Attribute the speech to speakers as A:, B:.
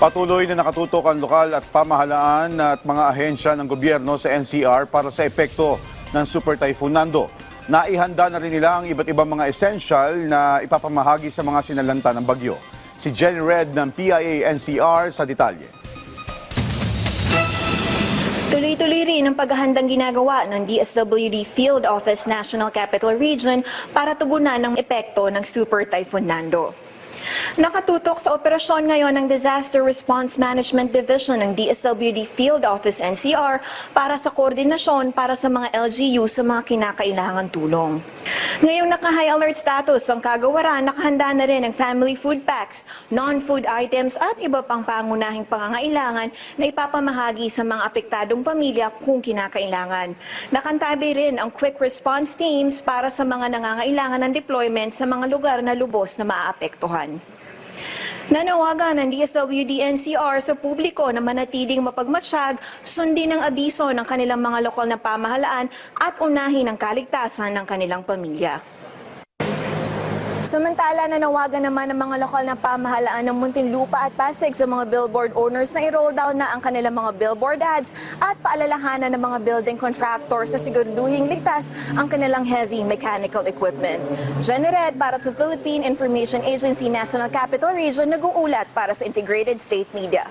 A: Patuloy na nakatutok ang lokal at pamahalaan at mga ahensya ng gobyerno sa NCR para sa epekto ng Super Typhoon Nando. Naihanda na rin nila ang iba't ibang mga essential na ipapamahagi sa mga sinalanta ng bagyo. Si Jenny Red ng PIA NCR sa detalye.
B: Tuloy-tuloy rin ang paghahandang ginagawa ng DSWD Field Office National Capital Region para tugunan ng epekto ng Super Typhoon Nando. Nakatutok sa operasyon ngayon ng Disaster Response Management Division ng DSWD Field Office NCR para sa koordinasyon para sa mga LGU sa mga kinakailangan tulong. Ngayong naka-high alert status ang kagawaran, nakahanda na rin ang family food packs, non-food items at iba pang pangunahing pangangailangan na ipapamahagi sa mga apektadong pamilya kung kinakailangan. Nakantabi rin ang quick response teams para sa mga nangangailangan ng deployment sa mga lugar na lubos na maaapektuhan. Nanawagan ng DSWD NCR sa publiko na manatiling mapagmatsyag, sundin ang abiso ng kanilang mga lokal na pamahalaan at unahin ang kaligtasan ng kanilang pamilya. Samantala, nanawagan naman ng mga lokal na pamahalaan ng Muntinlupa at Pasig sa mga billboard owners na i-roll down na ang kanilang mga billboard ads at paalalahanan ng mga building contractors na siguraduhing ligtas ang kanilang heavy mechanical equipment. Genered para sa Philippine Information Agency National Capital Region, nag-uulat para sa Integrated State Media.